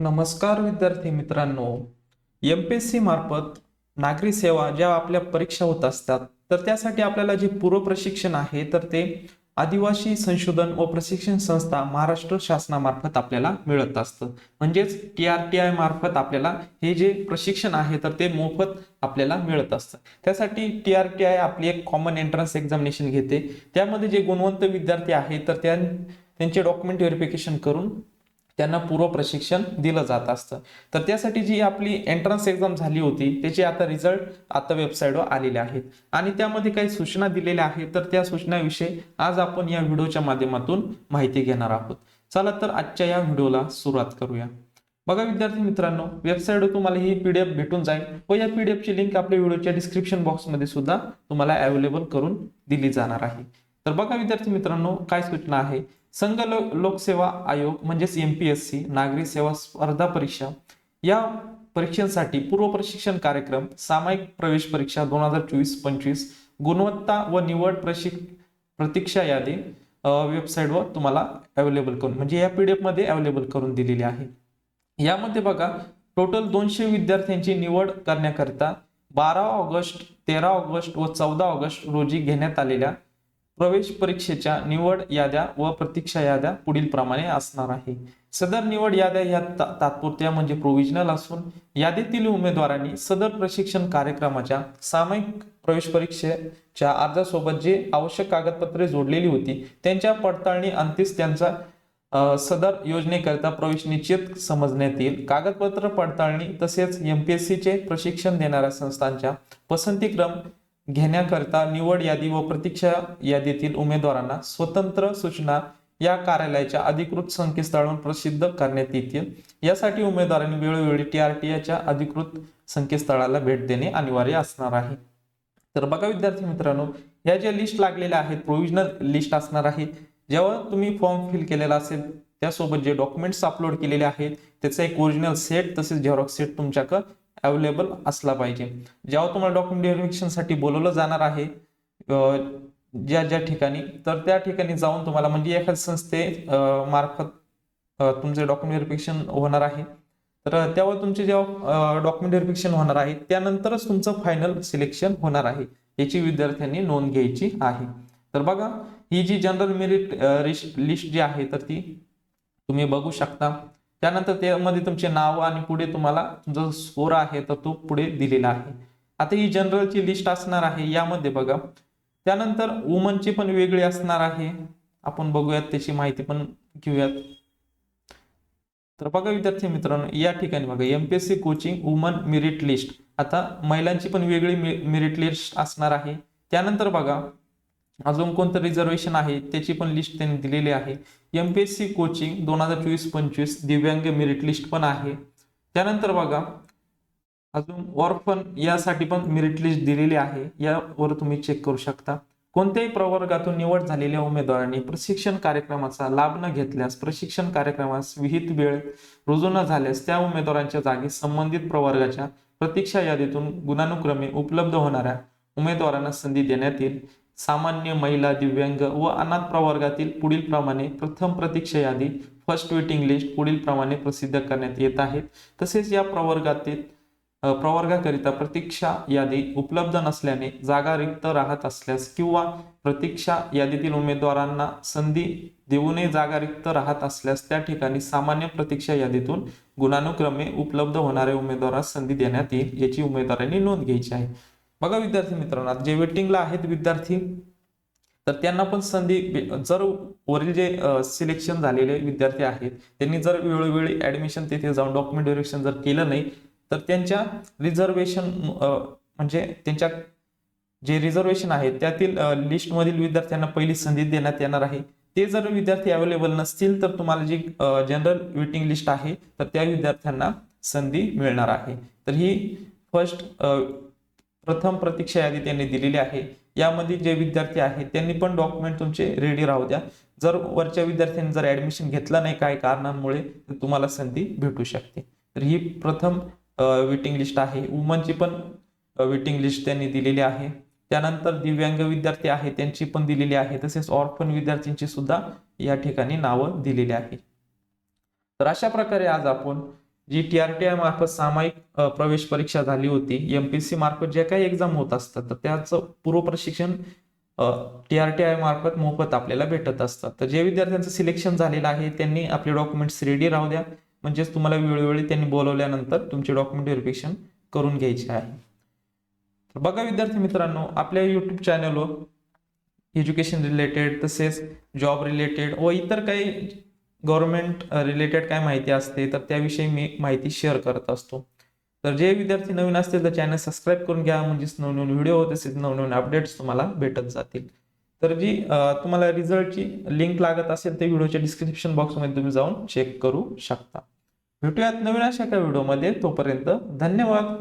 नमस्कार विद्यार्थी मित्रांनो एम पी एस सी मार्फत नागरी सेवा ज्या आपल्या परीक्षा होत असतात तर त्यासाठी आपल्याला जे पूर्व प्रशिक्षण आहे तर ते आदिवासी संशोधन व प्रशिक्षण संस्था महाराष्ट्र शासनामार्फत आपल्याला मिळत असतं. म्हणजेच टी आर टी आय मार्फत आपल्याला हे जे प्रशिक्षण आहे तर ते मोफत आपल्याला मिळत असतं. त्यासाठी टी आर टी आय आपली एक कॉमन एंट्रन्स एक्झामिनेशन घेते. त्यामध्ये जे गुणवंत विद्यार्थी आहेत तर त्या त्यांचे डॉक्युमेंट व्हेरिफिकेशन करून त्यांना पूर्व प्रशिक्षण दिलं जात असतं. तर त्यासाठी जी आपली एंट्रन्स एक्झाम झाली होती त्याचे आता रिझल्ट आता वेबसाईटवर आलेले आहेत. आणि त्यामध्ये काही सूचना दिलेल्या आहेत तर त्या सूचनाविषयी आज आपण या व्हिडिओच्या माध्यमातून माहिती घेणार आहोत. चला तर आजच्या या व्हिडिओला सुरुवात करूया. बघा विद्यार्थी मित्रांनो वेबसाईटवर तुम्हाला ही पीडीएफ भेटून जाईल व या पीडीएफची लिंक आपल्या व्हिडिओच्या डिस्क्रिप्शन बॉक्समध्ये सुद्धा तुम्हाला अवेलेबल करून दिली जाणार आहे. तर बघा विद्यार्थी मित्रांनो काय सूचना आहे? संघ लो लोकसेवा आयोग म्हणजेच एम पी एस सी नागरी सेवा स्पर्धा परीक्षा या परीक्षांसाठी पूर्व प्रशिक्षण कार्यक्रम सामायिक प्रवेश परीक्षा दोन हजार चोवीस पंचवीस गुणवत्ता व निवड प्रशिक प्रतीक्षा यादी वेबसाईटवर तुम्हाला अवेलेबल करून म्हणजे या पी डी एफमध्ये अवेलेबल करून दिलेली आहे. यामध्ये बघा टोटल दोनशे विद्यार्थ्यांची निवड करण्याकरिता बारा ऑगस्ट तेरा ऑगस्ट व चौदा ऑगस्ट रोजी घेण्यात आलेल्या प्रवेश परीक्षेच्या निवड याद्या व प्रतीक्षा याद्या पुढील प्रमाणे असणार आहे. सदर निवड याद्या या तात्पुरत्या म्हणजे प्रोव्हिजनल असून यादीतील उमेदवारांनी सदर प्रशिक्षण कार्यक्रमाच्या सामायिक प्रवेश परीक्षेच्या अर्जासोबत जे आवश्यक कागदपत्रे जोडलेली होती त्यांच्या पडताळणी अंतिस त्यांचा सदर योजनेकरिता प्रवेश निश्चित समजण्यात येईल. कागदपत्र पडताळणी तसेच एमपीएससी चे प्रशिक्षण देणाऱ्या संस्थांच्या पसंतीक्रम घेण्याकरिता निवड यादी व प्रतीक्षा यादीतील उमेदवारांना स्वतंत्र सूचना या कार्यालयाच्या अधिकृत संकेतस्थळावर प्रसिद्ध करण्यात येतील. यासाठी उमेदवारांनी वेळोवेळी टी आर टी आयच्या अधिकृत संकेतस्थळाला भेट देणे अनिवार्य असणार आहे. तर बघा विद्यार्थी मित्रांनो या ज्या लिस्ट लागलेल्या आहेत प्रोव्हिजनल लिस्ट असणार आहे जेव्हा तुम्ही फॉर्म फिल केलेला असेल त्यासोबत जे डॉक्युमेंट्स अपलोड केलेले आहेत त्याचा एक ओरिजिनल सेट तसेच झेरॉक्स सेट तुमच्याकडे अवेलेबल असला पाहिजे. जेव्हा तुम्हाला डॉक्युमेंट व्हेरिफिकेशनसाठी बोलवलं जाणार आहे ज्या ज्या ठिकाणी तर त्या ठिकाणी जाऊन तुम्हाला म्हणजे एखाद्या संस्थे मार्फत तुमचे डॉक्युमेंट व्हेरिफिकेशन होणार आहे. तर त्यावर तुमचे जेव्हा डॉक्युमेंट व्हेरिफिकेशन होणार आहे त्यानंतरच तुमचं फायनल सिलेक्शन होणार आहे याची विद्यार्थ्यांनी नोंद घ्यायची आहे. तर बघा ही जी जनरल मेरिट लिस्ट जी आहे तर ती तुम्ही बघू शकता. त्यानंतर त्यामध्ये तुमचे नाव आणि पुढे तुम्हाला जो स्कोर आहे तर तो पुढे दिलेला आहे. आता ही जनरलची लिस्ट असणार आहे यामध्ये बघा. त्यानंतर वुमनची पण वेगळी असणार आहे. आपण बघूयात त्याची माहिती पण घेऊयात. तर बघा विद्यार्थी मित्रांनो या ठिकाणी बघा MPSC coaching woman merit list आता महिलांची पण वेगळी मेरिट लिस्ट असणार आहे. त्यानंतर बघा अजून कोणतं रिझर्वेशन आहे? त्याची पण लिस्ट त्यांनी दिलेली आहे. एमपीएससी कोचिंग दोन हजार चोवीस पंचवीस दिव्यांग मेरिट लिस्ट पण आहे. त्यानंतर बघा अजून ऑर्फन यासाठी पण मेरिट लिस्ट दिलेली आहे. यावर तुम्ही चेक करू शकता. कोणत्याही प्रवर्गातून निवड झालेल्या उमेदवारांनी प्रशिक्षण कार्यक्रमाचा लाभ न घेतल्यास प्रशिक्षण कार्यक्रमास विहित वेळ रुजू न झाल्यास त्या उमेदवारांच्या जागी संबंधित प्रवर्गाच्या प्रतीक्षा यादीतून गुणानुक्रमे उपलब्ध होणाऱ्या उमेदवारांना संधी देण्यात येईल. सामान्य महिला दिव्यांग व अनाथ प्रवर्गातील पुढील प्रमाणे प्रथम प्रतीक्षा यादी फर्स्ट वेटिंग लिस्ट पुढील प्रमाणे प्रसिद्ध करण्यात येत आहेत तसेच या प्रवर्गातील प्रवर्गाकरिता प्रतीक्षा यादी उपलब्ध नसल्याने जागा रिक्त राहत असल्यास किंवा प्रतीक्षा यादीतील उमेदवारांना संधी देऊनही जागा रिक्त राहत असल्यास त्या ठिकाणी सामान्य प्रतीक्षा यादीतून गुणानुक्रमे उपलब्ध होणाऱ्या उमेदवारास संधी देण्यात येईल याची उमेदवारांनी नोंद घ्यायची आहे. बघा विद्यार्थी मित्रांनो जे वेटिंगला आहेत विद्यार्थी तर त्यांना पण संधी जर वरील जे सिलेक्शन झालेले विद्यार्थी आहेत त्यांनी जर वेळोवेळी ऍडमिशन तिथे जाऊन डॉक्युमेंट डिरेक्शन जर केलं नाही तर त्यांच्या रिझर्वेशन म्हणजे त्यांच्या जे रिझर्वेशन आहे त्यातील लिस्टमधील विद्यार्थ्यांना पहिली संधी देण्यात येणार आहे. ते जर विद्यार्थी अवेलेबल नसतील तर तुम्हाला जी जनरल वेटिंग लिस्ट आहे तर त्या विद्यार्थ्यांना संधी मिळणार आहे. तर ही फर्स्ट प्रथम प्रतीक्षा यादी त्यांनी दिलेली आहे. यामध्ये जे विद्यार्थी आहेत त्यांनी पण डॉक्युमेंट तुमचे रेडी राहू द्या. जर वरच्या विद्यार्थ्यांनी जर ऍडमिशन घेतलं नाही काही कारणांमुळे तर तुम्हाला संधी भेटू शकते. तर ही प्रथम वेटिंग लिस्ट आहे. वुमनची पण वेटिंग लिस्ट त्यांनी दिलेली आहे. त्यानंतर दिव्यांग विद्यार्थी आहे त्यांची पण दिलेली आहे. तसेच ऑर्फन विद्यार्थ्यांची सुद्धा या ठिकाणी नावं दिलेली आहे. तर अशा प्रकारे आज आपण G T R T I मार्फत सामायिक प्रवेश परीक्षा झाली होती. एमपीएससी मार्फत जे काही एक्झाम होत असतात तर त्याचं पूर्व प्रशिक्षण टी आर टी आय मार्फत मोफत आपल्याला भेटत असतात. तर जे विद्यार्थ्यांचं सिलेक्शन झालेलं आहे त्यांनी आपले डॉक्युमेंट्स रेडी राहू द्या. म्हणजेच तुम्हाला वेळोवेळी त्यांनी बोलवल्यानंतर तुमचे डॉक्युमेंट व्हेरिफिकेशन करून घ्यायचे आहे. तर बघा विद्यार्थी मित्रांनो आपल्या यूट्यूब चॅनलवर एज्युकेशन रिलेटेड तसेच जॉब रिलेटेड व इतर काही गव्हर्नमेंट रिलेटेड काय माहिती असते तर त्याविषयी मी माहिती शेअर करत असतो. तर जे विद्यार्थी नवीन असतील तर चॅनल सबस्क्राईब करून घ्या. म्हणजेच नवनवीन व्हिडिओ तसेच नवनवीन अपडेट्स तुम्हाला भेटत जातील. तर जी तुम्हाला रिझल्टची लिंक लागत असेल ते व्हिडिओच्या डिस्क्रिप्शन बॉक्समध्ये तुम्ही जाऊन चेक करू शकता. भेटूयात नवीन अशा एका व्हिडिओमध्ये तोपर्यंत धन्यवाद.